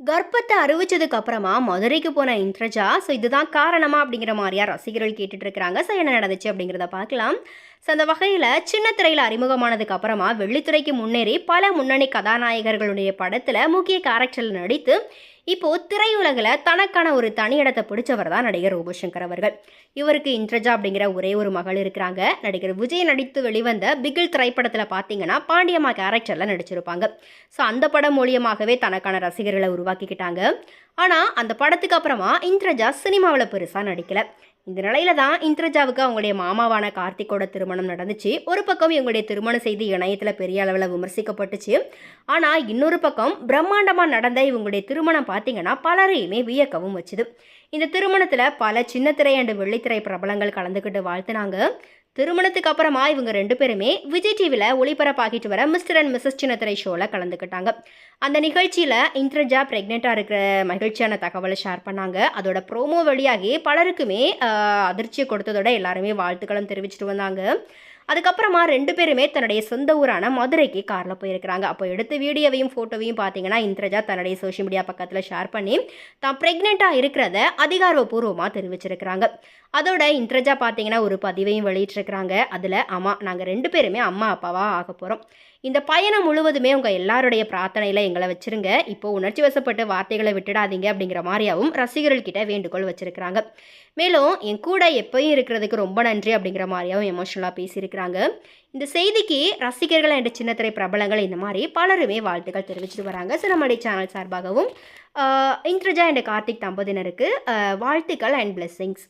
கர்ப்பத்தை அறிவிச்சதுக்கு அப்புறமா மதுரைக்கு போன இந்திரஜா. ஸோ இதுதான் காரணமா அப்படிங்கிற மாதிரியா ரசிகர்கள் கேட்டுட்டு இருக்கிறாங்க. ஸோ என்ன நடந்துச்சு அப்படிங்கிறத பார்க்கலாம். ஸோ அந்த வகையில் சின்ன திரையில் அறிமுகமானதுக்கு அப்புறமா வெள்ளித்துறைக்கு முன்னேறி பல முன்னணி கதாநாயகர்களுடைய படத்தில் முக்கிய கேரக்டரில் நடித்து இப்போது திரையுலகில் தனக்கான ஒரு தனி இடத்தை பிடிச்சவர் தான் நடிகர் ரோபோசங்கர் அவர்கள். இவருக்கு இன்ட்ரஜா அப்படிங்கிற ஒரே ஒரு மகள் இருக்கிறாங்க. நடிகர் விஜய் நடித்து வெளிவந்த பிகில் திரைப்படத்தில் பார்த்தீங்கன்னா பாண்டியம்மா கேரக்டரில் நடிச்சிருப்பாங்க. ஸோ அந்த படம் மூலியமாகவே தனக்கான ரசிகர்களை உருவாக்கிக்கிட்டாங்க. ஆனால் அந்த படத்துக்கு அப்புறமா இந்திரஜா சினிமாவில் பெருசாக நடிக்கல. இந்த நிலையில தான் இந்திரஜாவுக்கு அவங்களுடைய மாமாவான கார்த்திகோட திருமணம் நடந்துச்சு. ஒரு பக்கம் இவங்களுடைய திருமண செய்தி இணையத்தில் பெரிய அளவில் விமர்சிக்கப்பட்டுச்சு. ஆனால் இன்னொரு பக்கம் பிரம்மாண்டமாக நடந்த இவங்களுடைய திருமணம் பார்த்தீங்கன்னா பலரையுமே வியக்கவும் வச்சுது. இந்த திருமணத்தில் பல சின்ன திரை அண்டு வெள்ளித்திரை பிரபலங்கள் கலந்துக்கிட்டு வாழ்த்துனாங்க. திருமணத்துக்கு அப்புறமா இவங்க ரெண்டு பேருமே விஜய் டிவியில் ஒளிபரப்பாகிட்டு வர மிஸ்டர் அண்ட் மிஸ்ஸஸ் சின்னத்திரை ஷோவில் கலந்துக்கிட்டாங்க. அந்த நிகழ்ச்சியில் இந்திரஜா ப்ரெக்னெண்ட்டாக இருக்கிற மகிழ்ச்சியான தகவலை ஷேர் பண்ணாங்க. அதோட ப்ரோமோ வழியாகி பலருக்குமே அதிர்ச்சியை கொடுத்ததோட எல்லாருமே வாழ்த்துக்களும் தெரிவிச்சிட்டு வந்தாங்க. அதுக்கப்புறமா ரெண்டு பேருமே தன்னுடைய சொந்த ஊரான மதுரைக்கு காரில் போயிருக்கிறாங்க. அப்போ எடுத்த வீடியோவையும் ஃபோட்டோவையும் பார்த்தீங்கன்னா இந்திரஜா தன்னுடைய சோஷியல் மீடியா பக்கத்தில் ஷேர் பண்ணி தான் ப்ரெக்னெண்ட்டாக இருக்கிறத அதிகாரப்பூர்வமாக தெரிவிச்சிருக்கிறாங்க. அதோட இந்திரஜா பார்த்தீங்கன்னா ஒரு பதிவையும் வெளியிட்டிருக்கிறாங்க. அதில் ஆமாம் நாங்கள் ரெண்டு பேருமே அம்மா அப்பாவாக ஆக போகிறோம் இந்த பயணம் முழுவதுமே உங்கள் எல்லாருடைய பிரார்த்தனையில் எங்களை வச்சுருங்க. இப்போ உணர்ச்சி வசப்பட்டு வார்த்தைகளை விட்டுடாதீங்க அப்படிங்கிற மாதிரியாவும் ரசிகர்கள்கிட்ட வேண்டுகோள் வச்சுருக்கிறாங்க. மேலும் என் கூட எப்பயும் இருக்கிறதுக்கு ரொம்ப நன்றி அப்படிங்கிற மாதிரியாவும் எமோஷனலாக பேசியிருக்கிறாங்க. இந்த செய்திக்கு ரசிகர்கள் என்ற சின்னத்திரை பிரபலங்கள் இந்த மாதிரி பலருமே வாழ்த்துக்கள் தெரிவிச்சுட்டு வராங்க. ஸோ நம்முடைய சேனல் சார்பாகவும் இந்திரஜா என்ற கார்த்திக் தம்பதியினருக்கு வாழ்த்துக்கள் அண்ட் பிளெஸ்ஸிங்ஸ்